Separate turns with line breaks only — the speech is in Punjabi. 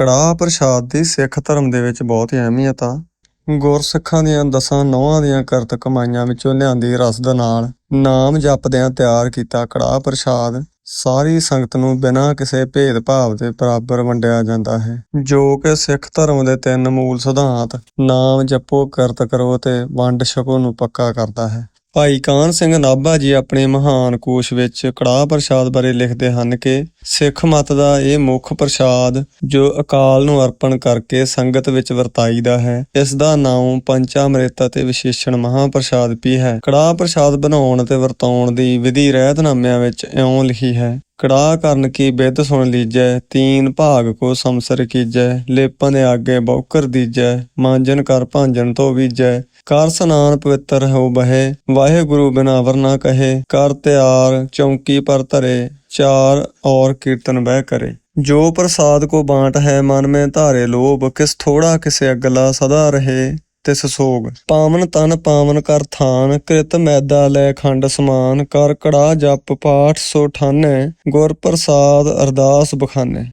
ਕੜਾਹ ਪ੍ਰਸ਼ਾਦ ਦੀ ਸਿੱਖ ਧਰਮ ਦੇ ਵਿੱਚ ਬਹੁਤ ਹੀ ਅਹਿਮੀਅਤ ਆ। ਗੁਰਸਿੱਖਾਂ ਦੀਆਂ ਦਸਾਂ ਨੌਹਾਂ ਦੀਆਂ ਕਰਤ ਕਮਾਈਆਂ ਵਿੱਚੋਂ ਲਿਆਂਦੀ ਰਸਦ ਨਾਲ ਨਾਮ ਜਪਦਿਆਂ ਤਿਆਰ ਕੀਤਾ ਕੜਾਹ ਪ੍ਰਸ਼ਾਦ। ਸਾਰੀ ਸੰਗਤ ਨੂੰ ਬਿਨਾਂ ਕਿਸੇ ਭੇਦਭਾਵ ਦੇ ਬਰਾਬਰ ਵੰਡਿਆ ਜਾਂਦਾ ਹੈ, ਜੋ ਕਿ ਸਿੱਖ ਧਰਮ ਦੇ ਤਿੰਨ ਮੂਲ ਸਿਧਾਂਤ, ਨਾਮ ਜਪੋ, ਕਰਤ ਕਰੋ ਤੇ ਵੰਡ ਛਕੋ ਨੂੰ ਪੱਕਾ ਕਰਦਾ ਹੈ। ਭਾਈ ਕਾਨ ਸਿੰਘ ਨਾਭਾ ਜੀ ਆਪਣੇ ਮਹਾਨ ਕੋਸ਼ ਵਿੱਚ ਕੜਾਹ ਪ੍ਰਸ਼ਾਦ ਬਾਰੇ ਲਿਖਦੇ ਹਨ ਕਿ ਸਿੱਖ ਮਤ ਦਾ ਇਹ ਮੁੱਖ ਪ੍ਰਸ਼ਾਦ ਜੋ ਅਕਾਲ ਨੂੰ ਅਰਪਣ ਕਰਕੇ ਸੰਗਤ ਵਿੱਚ ਵਰਤਾਈਦਾ ਹੈ, ਇਸ ਦਾ ਨਾਮ ਪੰਚਾਮ੍ਰਿਤ ਅਤੇ ਵਿਸ਼ੇਸ਼ਣ ਮਹਾਪ੍ਰਸਾਦ ਵੀ ਹੈ। ਕੜਾਹ ਪ੍ਰਸ਼ਾਦ ਬਣਾਉਣ ਤੇ ਵਰਤਾਉਣ ਦੀ ਵਿਧੀ ਰਹਿਤਨਾਮਿਆਂ ਵਿੱਚ ਇਉਂ ਲਿਖੀ ਹੈ। ਕੜਾਹ ਕਰਨ ਕੀ ਬਿਧ ਸੁਣ ਲੀਜੈ, ਤੀਨ ਭਾਗ ਕੋ ਸੰਸਰ ਕੀਜੈ, ਲੇਪਨ ਦੇ ਆਗੇ ਬੌਕਰ ਦੀਜੈ, ਮਾਂਜਨ ਕਰ ਭਾਂਜਨ ਤੋਂ ਵੀਜੈ ਕਰ ਸਨਾਨ ਪਵਿੱਤਰ ਹੋ ਬਹੇ, ਵਾਹਿਗੁਰੂ ਬਿਨਾ ਵਰ ਨਾ ਕਹੇ। ਕਰ ਤਿਆਰ, ਚੌਂਕੀ ਪਰ ਧਰੇ, ਚਾਰ ਔਰ ਕੀਰਤਨ ਬਹਿ ਕਰੇ। ਜੋ ਪ੍ਰਸਾਦ ਕੋ ਬਾਂਟ ਹੈ, ਮਨ ਮੈਂ ਧਾਰੇ ਲੋਭ, ਕਿਸ ਥੋੜਾ ਕਿਸੇ ਅਗਲਾ ਸਦਾ ਰਹੇ। ਤਿਸ ਸੋਗ ਪਾਵਨ ਤਨ ਪਾਵਨ ਕਰ ਥਾਨ, ਕ੍ਰਿਤ ਮੈਦਾ ਲੈ ਖੰਡ ਸਮਾਨ, ਕਰ ਕੜਾ ਜਪ ਪਾਠ ਸੋ ਠਾਨੈ, ਗੁਰ ਪ੍ਰਸਾਦ ਅਰਦਾਸ ਬਖਾਨੇ।